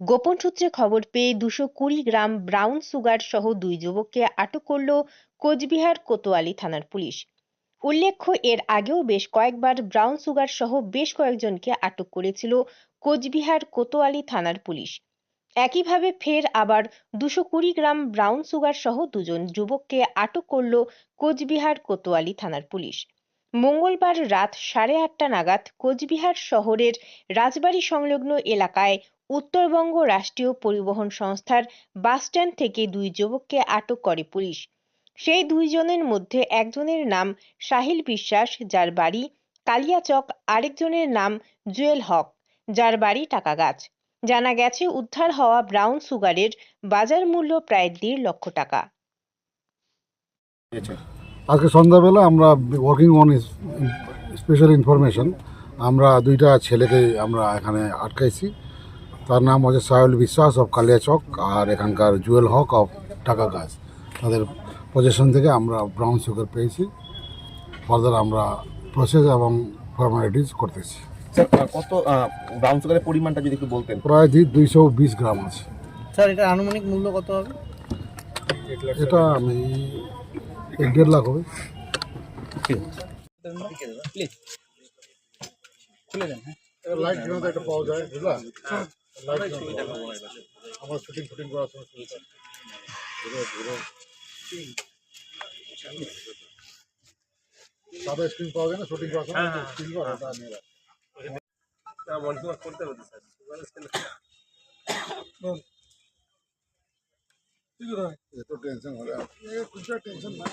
গোপন সূত্রে খবর পেয়ে দুশো কুড়ি গ্রাম ব্রাউন সুগার সহ দুই যুবককে আটক করল কোচবিহার কোতোয়ালি থানার পুলিশ। উল্লেখ্য, এর আগেও বেশ কয়েকবার ব্রাউন সুগার সহ বেশ কয়েকজনকে আটক করেছিল কোচবিহার কোতোয়ালি থানার পুলিশ। একইভাবে ফের আবার দুশো কুড়ি গ্রাম ব্রাউন সুগার সহ দুজন যুবককে আটক করল কোচবিহার কোতোয়ালি থানার পুলিশ। মঙ্গলবার রাত সাড়ে আটটা নাগাদ কোচবিহার শহরের রাজবাড়ি সংলগ্ন এলাকায় উত্তরবঙ্গ রাষ্ট্রীয় পরিবহন সংস্থার বাসস্ট্যান্ড থেকে দুই যুবককে আটক করে পুলিশ। সেই দুইজনের মধ্যে একজনের নাম সাহিল বিশ্বাস, যার বাড়ি কালিয়াচক, আরেকজনের নাম জুয়েল হক, যার বাড়ি টাকাগাছ। জানা গেছে, উদ্ধার হওয়া ব্রাউন সুগারের বাজার মূল্য প্রায় দেড় লক্ষ টাকা। আজকে সন্ধ্যাবেলা আমরা ওয়ার্কিং অন স্পেশাল ইনফরমেশন আমরা দুইটা ছেলেকে আমরা এখানে আটকাইছি। তার নাম হচ্ছে সাহেল বিশ্বাস অফ কালিয়াচক আর এখানকার জুয়েল হক অফ টাকা গাছ। তাদের পজিশন থেকে আমরা ব্রাউন সুগার পেয়েছি। ফার্দার আমরা প্রসেস এবং ফর্মালিটিস করতেছি। স্যার কত ব্রাউন সুগারের পরিমাণটা যদি একটু বলতেন? প্রায় দুইশো বিশ গ্রাম আছে। স্যার এটার আনুমানিক মূল্য কত হবে? এটা আমি এক দেড় লাখ হবে। লাইট কীভাবে একটা পাওয়া যায় বুঝলা? লাইট আমার শুটিং ফুটিং করার সময় সুবিধা ঘুরো ঘুরো সাদা স্ক্রিন পাওয়া যায় না শুটিং করার সময় স্ক্রিন করা নিয়ে রাখ। এত টেনশন হলে। কিছু টেনশন নাই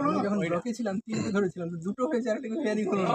আমি যখন ব্লকে ছিলাম তিনটে ধরেছিলাম দুটো হয়েছে আর একটা হেয়ারিং হলো না।